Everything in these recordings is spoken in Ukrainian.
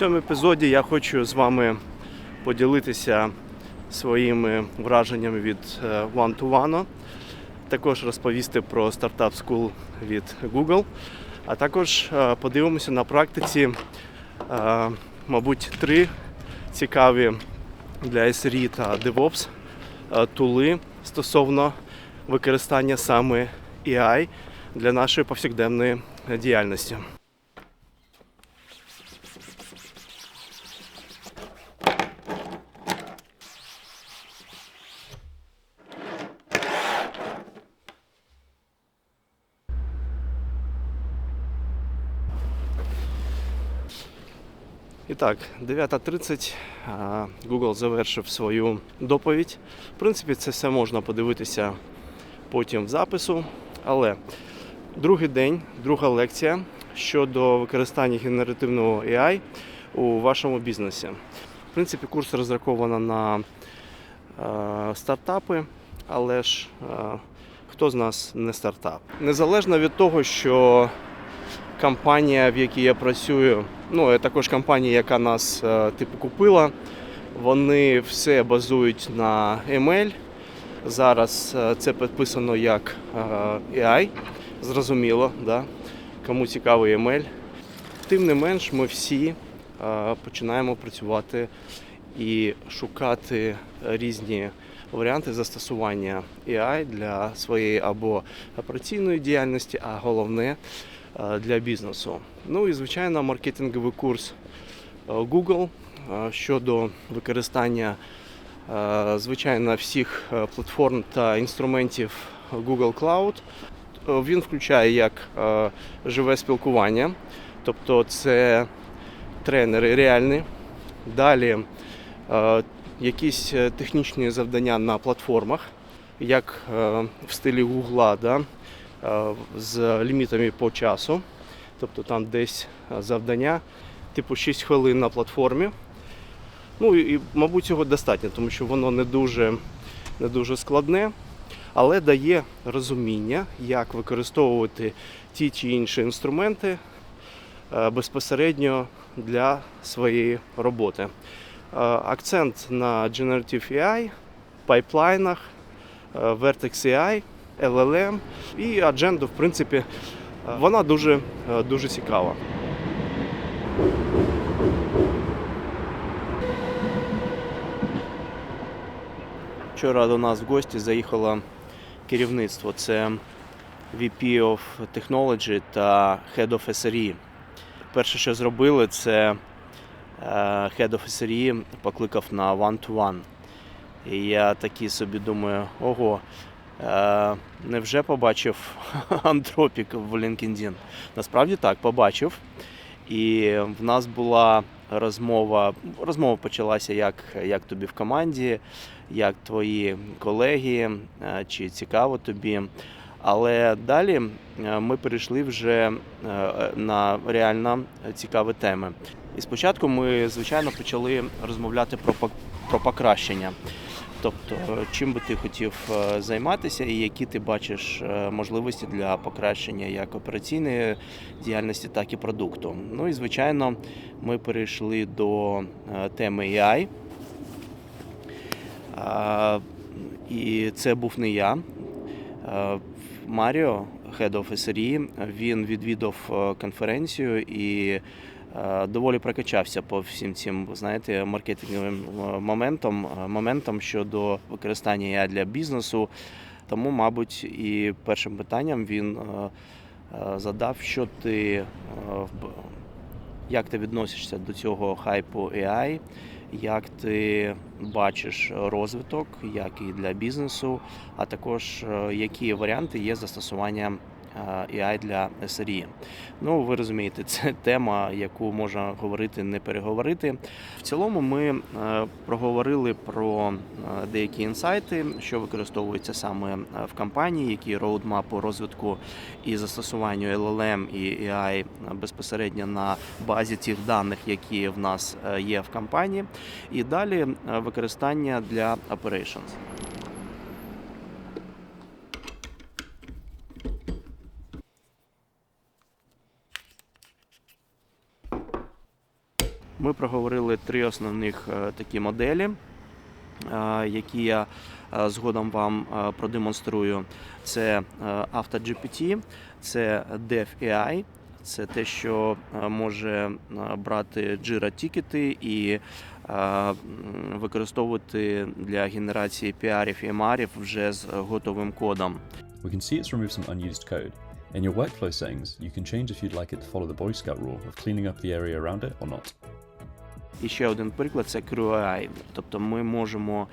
цьому епізоді я хочу з вами поділитися своїми враженнями від One to One, також розповісти про стартап School від Google, а також е, подивимося на практиці, е, мабуть, три цікаві для SRE та DevOps е, тули стосовно використання саме AI для нашої повсякденної діяльності. Так, 9.30 Google завершив свою доповідь. В принципі, це все можна подивитися потім в запису. Але другий день, друга лекція щодо використання генеративного AI у вашому бізнесі. В принципі, курс розраховано на стартапи, але ж хто з нас не стартап? Незалежно від того, що компанія, в якій я працюю, ну також компанія, яка нас е, типу купила, вони все базують на ML. Зараз е, це підписано як е, AI, зрозуміло, да? кому цікавий ML. Тим не менш, ми всі е, починаємо працювати і шукати різні варіанти застосування AI для своєї або операційної діяльності, а головне е, для бізнесу. Ну і звичайно, маркетинговий курс е, Google е, щодо використання е, звичайно всіх е, платформ та інструментів Google Cloud. Е, Він включає як е, живе спілкування, тобто це тренери реальні. Далі е, якісь е, технічні завдання на платформах, як е, в стилі Google, да, е, з лімітами по часу. Тобто там десь е, завдання, типу 6 хвилин на платформі. Ну і, мабуть, цього достатньо, тому що воно не дуже, не дуже складне, але дає розуміння, як використовувати ті чи інші інструменти е, безпосередньо для своєї роботи. Е, Акцент на Generative AI, пайплайнах, е, Vertex AI, LLM і адженду, в принципі, е, вона дуже, е, дуже цікава. Вчора до нас в гості заїхало керівництво. Це VP of Technology та Head of SRE. Перше, що зробили, це е, Head of SRE покликав на one-to-one. І я такий собі думаю, ого, невже побачив антропік в LinkedIn? Насправді так, побачив. І в нас була розмова. Розмова почалася, як, як тобі в команді, як твої колеги, е, чи цікаво тобі. Але далі е, ми перейшли вже е, на реально цікаві теми. І спочатку ми, звичайно, почали розмовляти про, про покращення. Тобто, е, чим би ти хотів е, займатися і які ти бачиш е, можливості для покращення як операційної діяльності, так і продукту. Ну і звичайно, ми перейшли до теми AI. І це був не я. Маріо, Head of SRE, він відвідав конференцію і доволі прокачався по всім цим, знаєте, маркетинговим е, моментам, е, моментам щодо використання AI для бізнесу. Тому, мабуть, і першим питанням він е, е, задав, що ти е, як ти відносишся до цього хайпу AI, як ти бачиш розвиток, як і для бізнесу, а також е, які варіанти є застосування е, AI для SRE. Ну, ви розумієте, це тема, яку можна говорити, не переговорити. В цілому ми е, проговорили про е, деякі інсайти, що використовуються саме е, в компанії, які роудмап по розвитку і застосуванню LLM і AI безпосередньо на базі тих даних, які в нас є в компанії, і далі використання для operations. Ми проговорили три основних е, такі моделі, е, які я е, згодом вам е, продемонструю. Це е, AutoGPT, це DevAI, це те, що е, може е, брати Jira тікети і е, використовувати для генерації піарів і MR вже з готовим кодом. We can see it's removed some unused code. In your workflow settings, you can change if you'd like it to follow the Boy Scout rule of cleaning up the area around it or not. І ще один приклад це CrewAI. Тобто ми можемо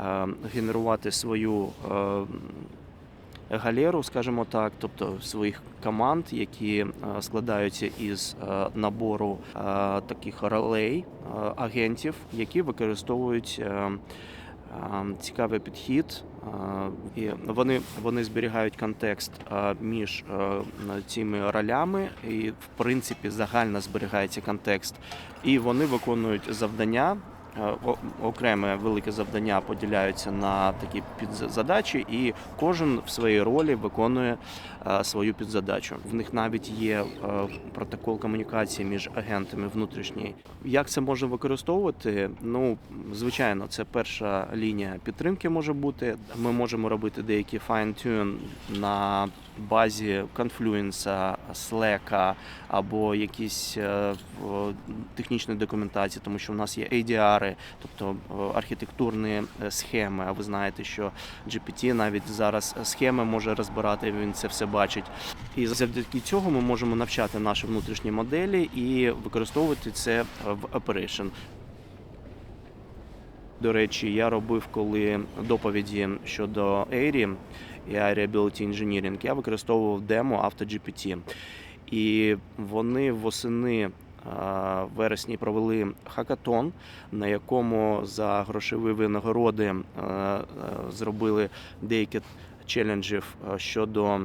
е, генерувати свою е, галеру, скажімо так, тобто своїх команд, які е, складаються із набору таких ролей агентів, які використовують. Цікавий підхід, і вони, вони зберігають контекст між цими ролями, і в принципі загально зберігається контекст і вони виконують завдання. Е, Окреме велике завдання поділяються на такі підзадачі, і кожен в своїй ролі виконує е, свою підзадачу. В них навіть є е, протокол комунікації між агентами внутрішній. Як це можна використовувати? Ну, звичайно, це перша лінія підтримки може бути. Ми можемо робити деякі fine-tune на базі Confluence, Slack або якісь технічної документації, тому що у нас є ADR, тобто е, архітектурні е, схеми. А ви знаєте, що GPT навіть зараз схеми може розбирати, він це все бачить. І завдяки цього ми можемо навчати наші внутрішні моделі і використовувати це в operation. До речі, я робив коли доповіді щодо AI і Reliability Engineering, я використовував демо AutoGPT. І вони восени вересні провели хакатон, на якому за грошові винагороди а, а, зробили деякі челенджів щодо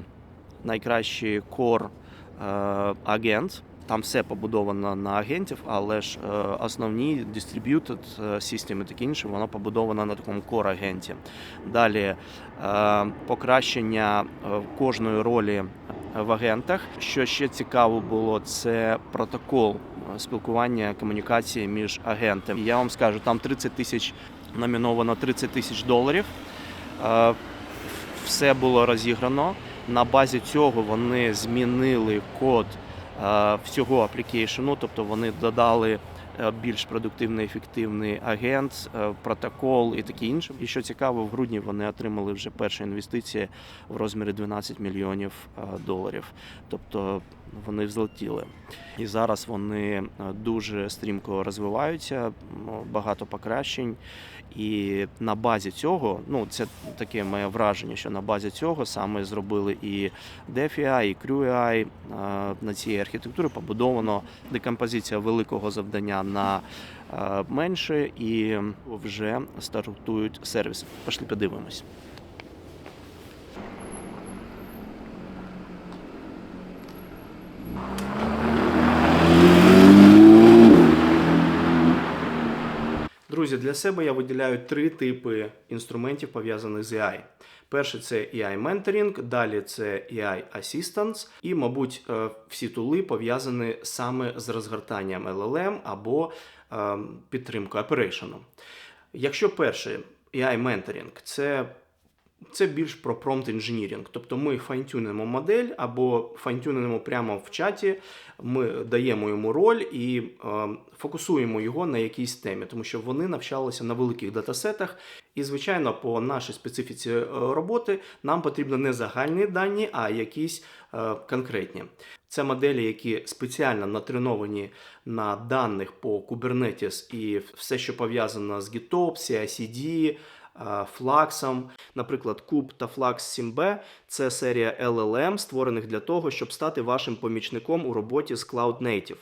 найкращий кор е, агент. Там все побудовано на агентів, але ж е, основні distributed е, system і таке інше, воно побудовано на такому core агенті. Далі е, покращення е, кожної ролі в агентах. Що ще цікаво було, це протокол е, спілкування комунікації між агентами. Я вам скажу, там 30 тисяч номіновано 30 тисяч доларів. Е, Все було розіграно. На базі цього вони змінили код е, всього аплікейшену, тобто вони додали більш продуктивний, ефективний агент, е, протокол і таке інше. І що цікаво, в грудні вони отримали вже перші інвестиції в розмірі 12 мільйонів е, доларів. Тобто вони взлетіли. І зараз вони е, дуже стрімко розвиваються, багато покращень. І на базі цього, ну це таке моє враження, що на базі цього саме зробили і DeFi, і CrewAI. Е, На цій архітектурі побудовано декомпозиція великого завдання на е, менше, і вже стартують сервіси. Пішли подивимось. Друзі, для себе я виділяю три типи інструментів пов'язаних з AI. Перше це AI Mentoring, далі це AI Assistance, і, мабуть, е, всі тули пов'язані саме з розгортанням LLM або е, підтримкою оперейшену. Якщо перше AI Mentoring – це це більш про prompt engineering. Тобто ми файнтюнимо модель або файнтюнимо прямо в чаті, ми даємо йому роль і е, фокусуємо його на якійсь темі, тому що вони навчалися на великих датасетах. І, звичайно, по нашій специфіці е, роботи нам потрібні не загальні дані, а якісь е, конкретні. Це моделі, які спеціально натреновані на даних по Kubernetes і все, що пов'язано з GitOps, CI/CD, Флаксом, наприклад, Kub та Flux 7B – це серія LLM, створених для того, щоб стати вашим помічником у роботі з Cloud Native.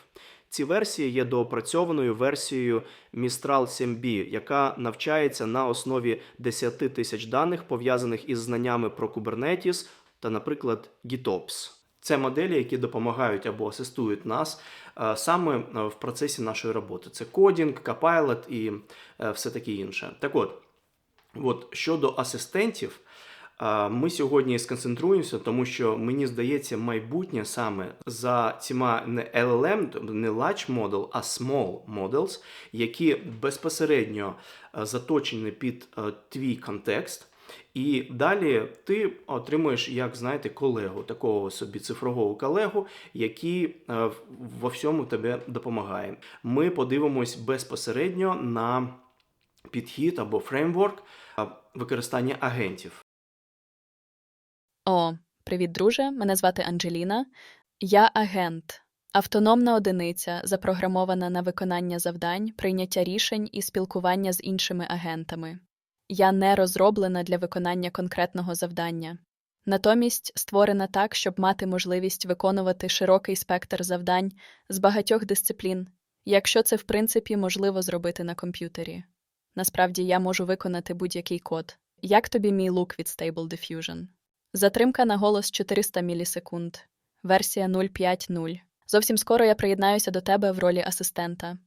Ці версії є доопрацьованою версією Mistral 7B, яка навчається на основі 10 тисяч даних, пов'язаних із знаннями про Kubernetes та, наприклад, GitOps. Це моделі, які допомагають або асистують нас е, саме е, в процесі нашої роботи. Це кодінг, Copilot і е, все таке інше. Так от, От щодо асистентів, Ми сьогодні сконцентруємося, тому що мені здається, майбутнє саме за цими не LLM, тобто не large model, а small models, які безпосередньо заточені під твій контекст. І далі ти отримуєш, як знаєте, колегу, такого собі цифрового колегу, який во всьому тебе допомагає. Ми подивимось безпосередньо на підхід або фреймворк використання агентів. О, привіт, друже. Мене звати Анджеліна. Я агент, автономна одиниця, запрограмована на виконання завдань, прийняття рішень і спілкування з іншими агентами. Я не розроблена для виконання конкретного завдання. Натомість створена так, щоб мати можливість виконувати широкий спектр завдань з багатьох дисциплін, якщо це в принципі можливо зробити на комп'ютері. Насправді я можу виконати будь-який код. Як тобі мій лук від Stable Diffusion? Затримка на голос 400 мілісекунд. Версія 0.5.0. Зовсім скоро я приєднаюся до тебе в ролі асистента.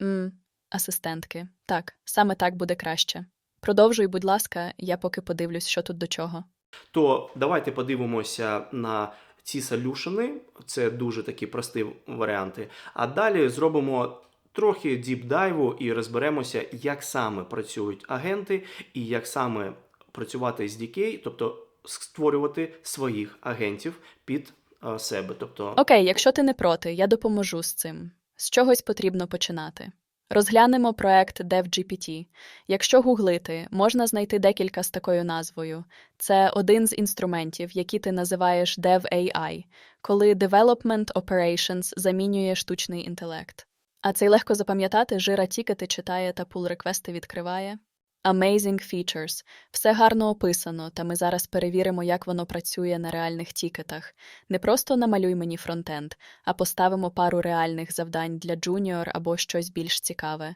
Мм, асистентки. Так, саме так буде краще. Продовжуй, будь ласка, я поки подивлюсь, що тут до чого. То давайте подивимося на ці солюшени. Це дуже такі прості варіанти. А далі зробимо трохи діпдайву і розберемося, як саме працюють агенти і як саме працювати з DK, тобто створювати своїх агентів під е, себе. Тобто, Окей, якщо ти не проти, я допоможу з цим. З чогось потрібно починати. Розглянемо проект DevGPT. Якщо гуглити, можна знайти декілька з такою назвою. Це один з інструментів, які ти називаєш DevAI, коли Development Operations замінює штучний інтелект. А цей легко запам'ятати жира тікети читає та пул реквести відкриває. Amazing features. Все гарно описано, та ми зараз перевіримо, як воно працює на реальних тікетах. Не просто намалюй мені фронтенд, а поставимо пару реальних завдань для джуніор або щось більш цікаве.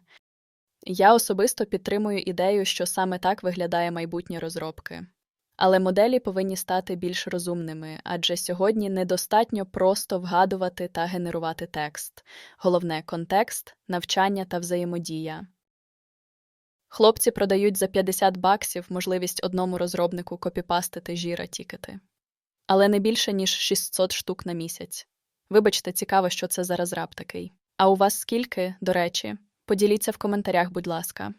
Я особисто підтримую ідею, що саме так виглядає майбутнє розробки. Але моделі повинні стати більш розумними, адже сьогодні недостатньо просто вгадувати та генерувати текст. Головне контекст, навчання та взаємодія. Хлопці продають за 50 баксів можливість одному розробнику копіпастити жіра тікети. Але не більше, ніж 600 штук на місяць. Вибачте, цікаво, що це за розраб такий. А у вас скільки, до речі? Поділіться в коментарях, будь ласка.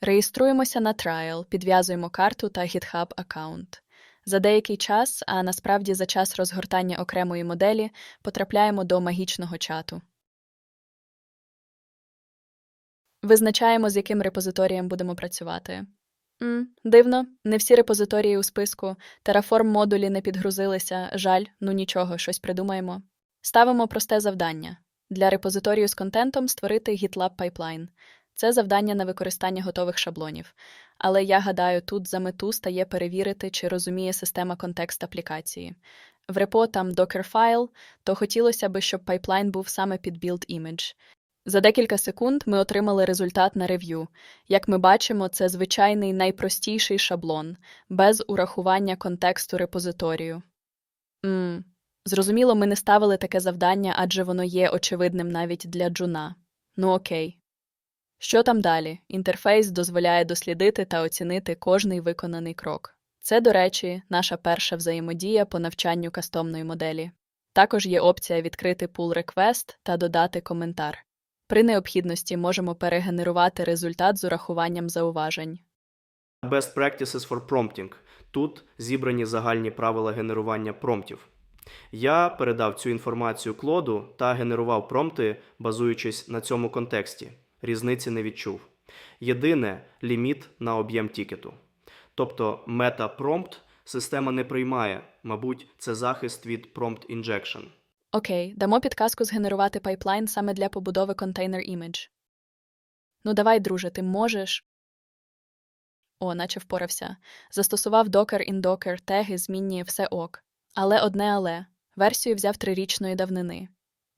Реєструємося на трайл, підв'язуємо карту та GitHub аккаунт. За деякий час, а насправді за час розгортання окремої моделі, потрапляємо до магічного чату. Визначаємо, з яким репозиторієм будемо працювати. М, дивно, не всі репозиторії у списку. Terraform модулі не підгрузилися. Жаль, ну нічого, щось придумаємо. Ставимо просте завдання. Для репозиторію з контентом створити GitLab Pipeline. Це завдання на використання готових шаблонів. Але я гадаю, тут за мету стає перевірити, чи розуміє система контекст аплікації. В репо там Docker-файл, то хотілося би, щоб пайплайн був саме під build image. За декілька секунд ми отримали результат на рев'ю. Як ми бачимо, це звичайний найпростіший шаблон, без урахування контексту репозиторію. М, Зрозуміло, ми не ставили таке завдання, адже воно є очевидним навіть для джуна. Ну окей. Що там далі? Інтерфейс дозволяє дослідити та оцінити кожний виконаний крок. Це, до речі, наша перша взаємодія по навчанню кастомної моделі. Також є опція відкрити pull request та додати коментар. При необхідності можемо перегенерувати результат з урахуванням зауважень. Best practices for prompting. Тут зібрані загальні правила генерування промптів. Я передав цю інформацію Клоду та генерував промпти, базуючись на цьому контексті. Різниці не відчув. Єдине ліміт на об'єм тікету. Тобто мета-промпт система не приймає, мабуть, це захист від prompt injection. Окей, дамо підказку згенерувати пайплайн саме для побудови контейнер імідж. Ну давай, друже, ти можеш. О, наче впорався. Застосував Docker in Docker, теги, змінні, все ок. Але одне але. Версію взяв трирічної давнини.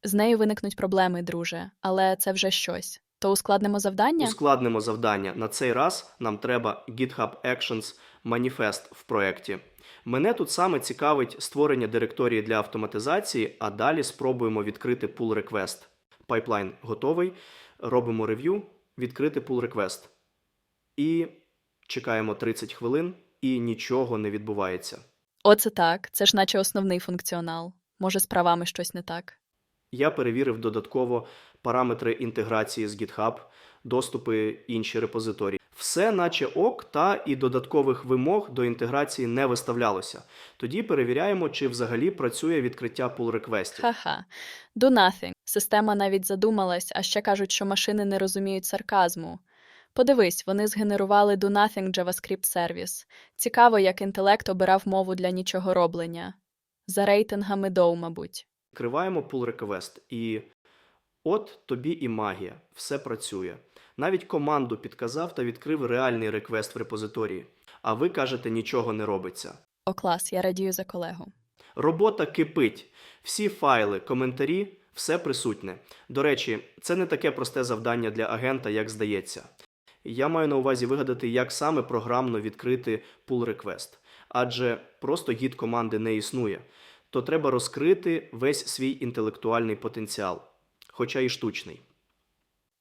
З нею виникнуть проблеми, друже, але це вже щось. То ускладнимо завдання? Ускладнимо завдання. На цей раз нам треба GitHub Actions Manifest в проєкті. Мене тут саме цікавить створення директорії для автоматизації, а далі спробуємо відкрити pull request. Пайплайн готовий. Робимо рев'ю, відкрити pull request. І чекаємо 30 хвилин, і нічого не відбувається. Оце так, це ж наче основний функціонал. Може, з правами щось не так. Я перевірив додатково параметри інтеграції з GitHub, доступи інші репозиторії. Все наче ок, та і додаткових вимог до інтеграції не виставлялося. Тоді перевіряємо, чи взагалі працює відкриття pull реквестів Ха-ха. Do nothing. Система навіть задумалась, а ще кажуть, що машини не розуміють сарказму. Подивись, вони згенерували Do Nothing JavaScript сервіс. Цікаво, як інтелект обирав мову для нічого роблення. За рейтингами Dow, мабуть. Відкриваємо pull request і от тобі і магія, все працює. Навіть команду підказав та відкрив реальний реквест в репозиторії. А ви кажете, нічого не робиться. О, клас, я радію за колегу. Робота кипить. Всі файли, коментарі, все присутнє. До речі, це не таке просте завдання для агента, як здається. Я маю на увазі вигадати, як саме програмно відкрити pull request. Адже просто гід команди не існує. То треба розкрити весь свій інтелектуальний потенціал, хоча і штучний.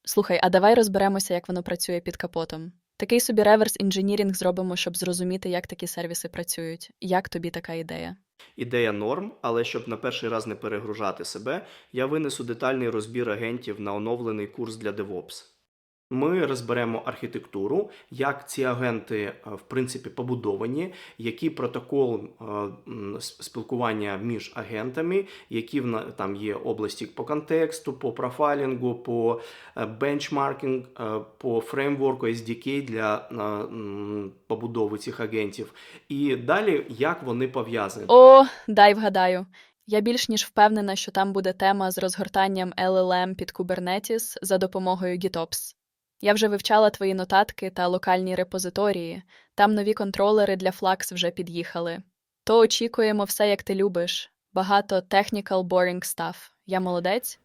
Слухай, а давай розберемося, як воно працює під капотом. Такий собі реверс інженірінг зробимо, щоб зрозуміти, як такі сервіси працюють. Як тобі така ідея? Ідея норм, але щоб на перший раз не перегружати себе, я винесу детальний розбір агентів на оновлений курс для DevOps. Ми розберемо архітектуру, як ці агенти е, в принципі побудовані, який протокол е, спілкування між агентами, які в там є області по контексту, по профайлінгу, по е, бенчмаркінг, по фреймворку SDK для побудови цих агентів. І далі як вони пов'язані. О, дай вгадаю. Я більш ніж впевнена, що там буде тема з розгортанням LLM під Kubernetes за допомогою GitOps. Я вже вивчала твої нотатки та локальні репозиторії. Там нові контролери для Flux вже під'їхали. То очікуємо все, як ти любиш. Багато technical boring stuff. Я молодець?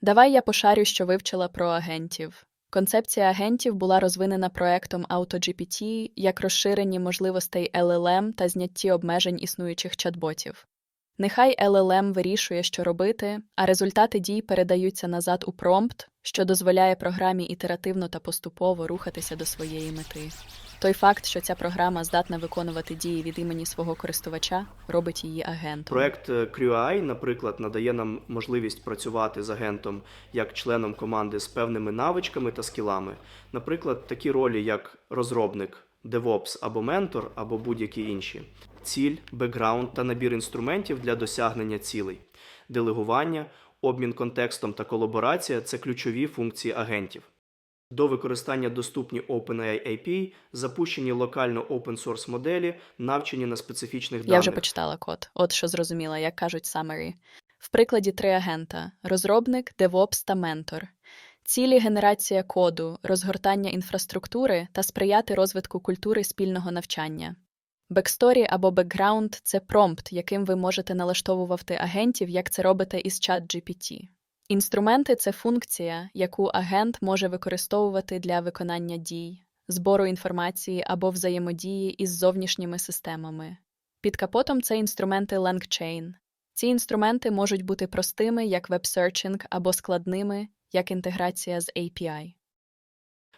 Давай я пошарю, що вивчила про агентів. Концепція агентів була розвинена проектом AutoGPT як розширені можливостей LLM та знятті обмежень існуючих чат-ботів. Нехай LLM вирішує, що робити, а результати дій передаються назад у промпт, що дозволяє програмі ітеративно та поступово рухатися до своєї мети. Той факт, що ця програма здатна виконувати дії від імені свого користувача, робить її агентом. Проект е, CrewAI, наприклад, надає нам можливість працювати з агентом як членом команди з певними навичками та скілами. Наприклад, такі ролі, як розробник, DevOps або ментор, або будь-які інші. Ціль, бекграунд та набір інструментів для досягнення цілей. Делегування, обмін контекстом та колаборація це ключові функції агентів. До використання доступні OpenAI API, запущені локально open-source моделі, навчені на специфічних даних. Я вже почитала код. От що зрозуміла, як кажуть summary. В прикладі три агента: розробник, DevOps та ментор. Цілі генерація коду, розгортання інфраструктури та сприяти розвитку культури спільного навчання. Бексторі або бекграунд це промпт, яким ви можете налаштовувати агентів, як це робите із ChatGPT. Інструменти це функція, яку агент може використовувати для виконання дій, збору інформації або взаємодії із зовнішніми системами. Під капотом це інструменти LangChain. Ці інструменти можуть бути простими, як веб-серчинг, або складними, як інтеграція з API.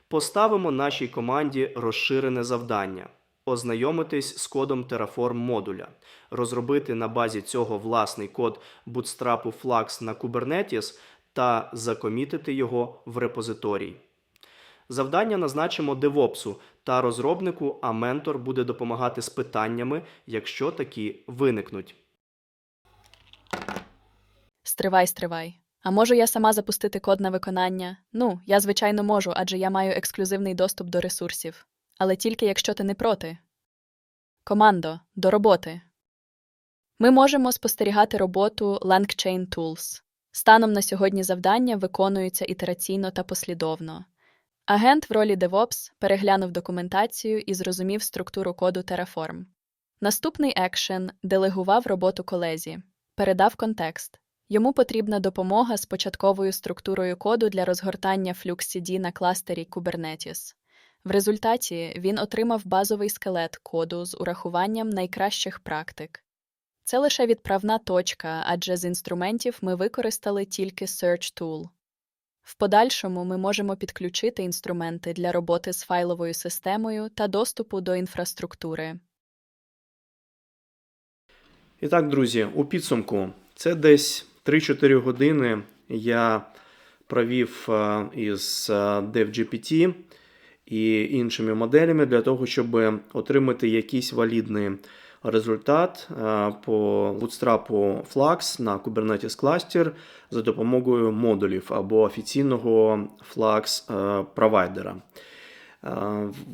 Поставимо нашій команді розширене завдання ознайомитись з кодом Terraform модуля, розробити на базі цього власний код бутстрапу Flux на Kubernetes та закомітити його в репозиторій. Завдання назначимо DevOps та розробнику, а ментор буде допомагати з питаннями, якщо такі виникнуть. Стривай, стривай. А можу я сама запустити код на виконання? Ну, я звичайно можу, адже я маю ексклюзивний доступ до ресурсів. Але тільки якщо ти не проти. Командо, до роботи. Ми можемо спостерігати роботу LangChain Tools. Станом на сьогодні завдання виконуються ітераційно та послідовно. Агент в ролі DevOps переглянув документацію і зрозумів структуру коду Terraform. Наступний екшен делегував роботу колезі, передав контекст. Йому потрібна допомога з початковою структурою коду для розгортання FluxCD на кластері Kubernetes. В результаті він отримав базовий скелет коду з урахуванням найкращих практик. Це лише відправна точка, адже з інструментів ми використали тільки Search Tool. В подальшому ми можемо підключити інструменти для роботи з файловою системою та доступу до інфраструктури. І так, друзі, у підсумку, це десь 3-4 години я провів е, із е, DevGPT і іншими моделями для того, щоб отримати якийсь валідний результат е, по Bootstrap Flux на Kubernetes Cluster за допомогою модулів або офіційного Flux е, провайдера. Е,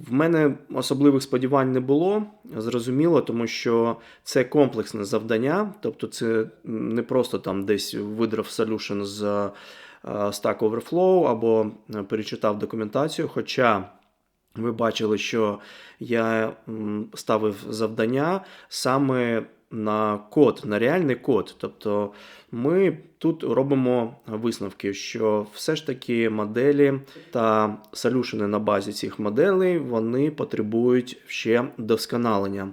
В мене особливих сподівань не було, зрозуміло, тому що це комплексне завдання, тобто це не просто там десь видрав solution з Stack Overflow або перечитав документацію. Хоча ви бачили, що я ставив завдання саме на код, на реальний код. Тобто ми тут робимо висновки, що все ж таки моделі та солюшени на базі цих моделей вони потребують ще досконалення.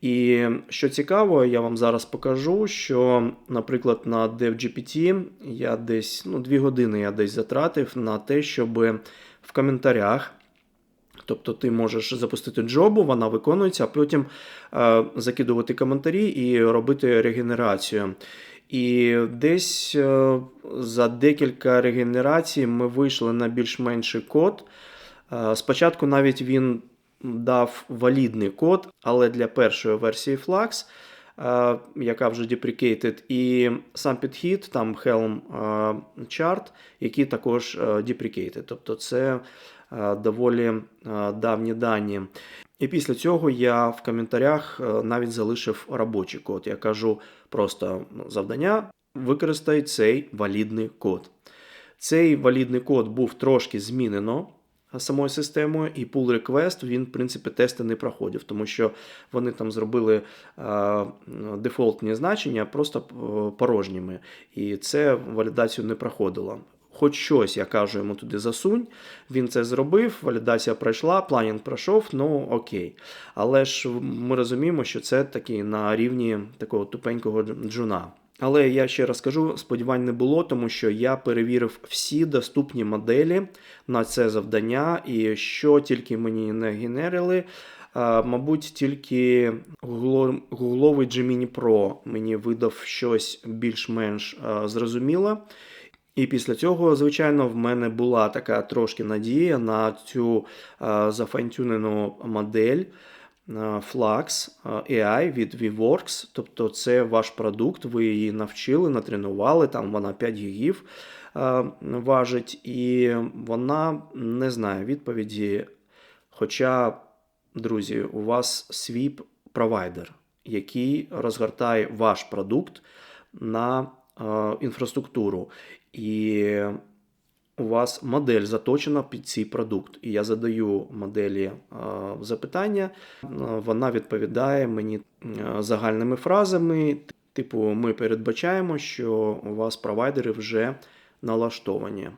І що цікаво, я вам зараз покажу, що, наприклад, на DevGPT я десь ну, 2 години я десь затратив на те, щоб в коментарях. Тобто ти можеш запустити джобу, вона виконується, а потім е, закидувати коментарі і робити регенерацію. І десь е, за декілька регенерацій ми вийшли на більш-менший код. Е, спочатку навіть він дав валідний код, але для першої версії Flux, е, яка вже deprecated, і сам підхід, там Helm е, chart, який також е, deprecated. Тобто це доволі е, давні дані. І після цього я в коментарях е, навіть залишив робочий код. Я кажу просто ну, завдання: використай цей валідний код. Цей валідний код був трошки змінено самою системою, і pull request він, в принципі, тести не проходив, тому що вони там зробили е, дефолтні значення просто е, порожніми, і це валідацію не проходило. Хоч щось, я кажу йому туди засунь, він це зробив, валідація пройшла, планінг пройшов, ну окей. Але ж ми розуміємо, що це такий на рівні такого тупенького джуна. Але я ще раз кажу, сподівань не було, тому що я перевірив всі доступні моделі на це завдання, і що тільки мені не генерили. Мабуть, тільки гугло- гугловий Gemini Pro мені видав щось більш-менш зрозуміле. І після цього, звичайно, в мене була така трошки надія на цю а, зафайнтюнену модель а, Flux AI від VWorks. Тобто це ваш продукт, ви її навчили, натренували, там вона 5 гігів важить, і вона не знає відповіді. Хоча, друзі, у вас свій провайдер, який розгортає ваш продукт на е, інфраструктуру. І у вас модель заточена під цей продукт. І я задаю моделі е, запитання, вона відповідає мені е, загальними фразами. Типу, ми передбачаємо, що у вас провайдери вже налаштовані.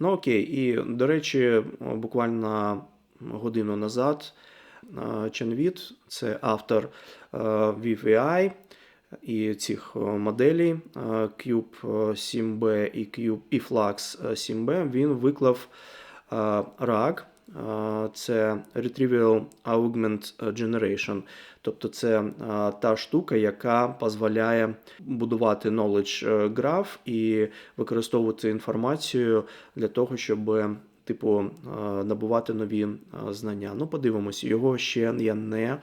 Ну окей, і до речі, буквально годину назад е, Ченвіт, це автор VVI і цих е, моделей е, Cube 7B і Cube і Flux 7B, він виклав е, RAG, е, це Retrieval Augment Generation. Тобто це е, та штука, яка дозволяє будувати knowledge е, graph і використовувати інформацію для того, щоб типу е, набувати нові е, знання. Ну, подивимося, його ще я не е,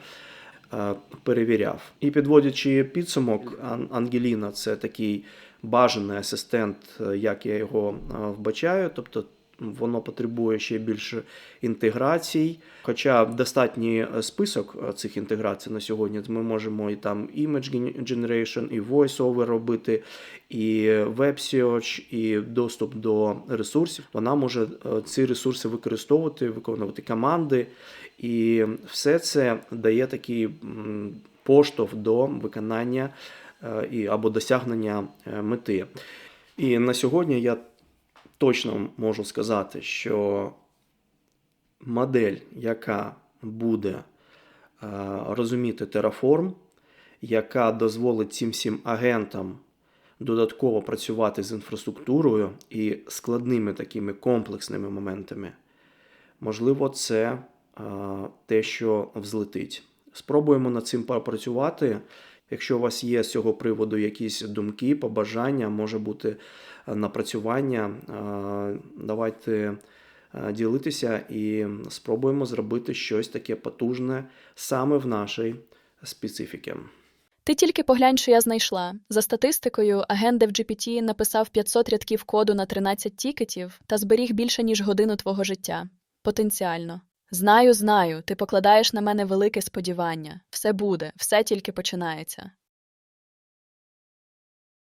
перевіряв. І підводячи підсумок, Ан- Ангеліна це такий бажаний асистент, е, як я його е, вбачаю. Тобто воно потребує ще більше інтеграцій. Хоча достатній е, список е, цих інтеграцій на сьогодні. Ми можемо і там image gen- generation, і voice-over робити, і web search, і доступ до ресурсів. Вона може е, ці ресурси використовувати, виконувати команди. І все це дає такий поштовх до виконання і або досягнення мети. І на сьогодні я точно можу сказати, що модель, яка буде е, розуміти Terraform, яка дозволить цим всім агентам додатково працювати з інфраструктурою і складними такими комплексними моментами, можливо, це е, те, що взлетить. Спробуємо над цим попрацювати. Якщо у вас є з цього приводу якісь думки, побажання, може бути е, напрацювання, е, давайте е, ділитися і спробуємо зробити щось таке потужне саме в нашій специфіці. Ти тільки поглянь, що я знайшла. За статистикою, агент DevGPT написав 500 рядків коду на 13 тікетів та зберіг більше, ніж годину твого життя. Потенціально. Знаю, знаю, ти покладаєш на мене велике сподівання. Все буде, все тільки починається.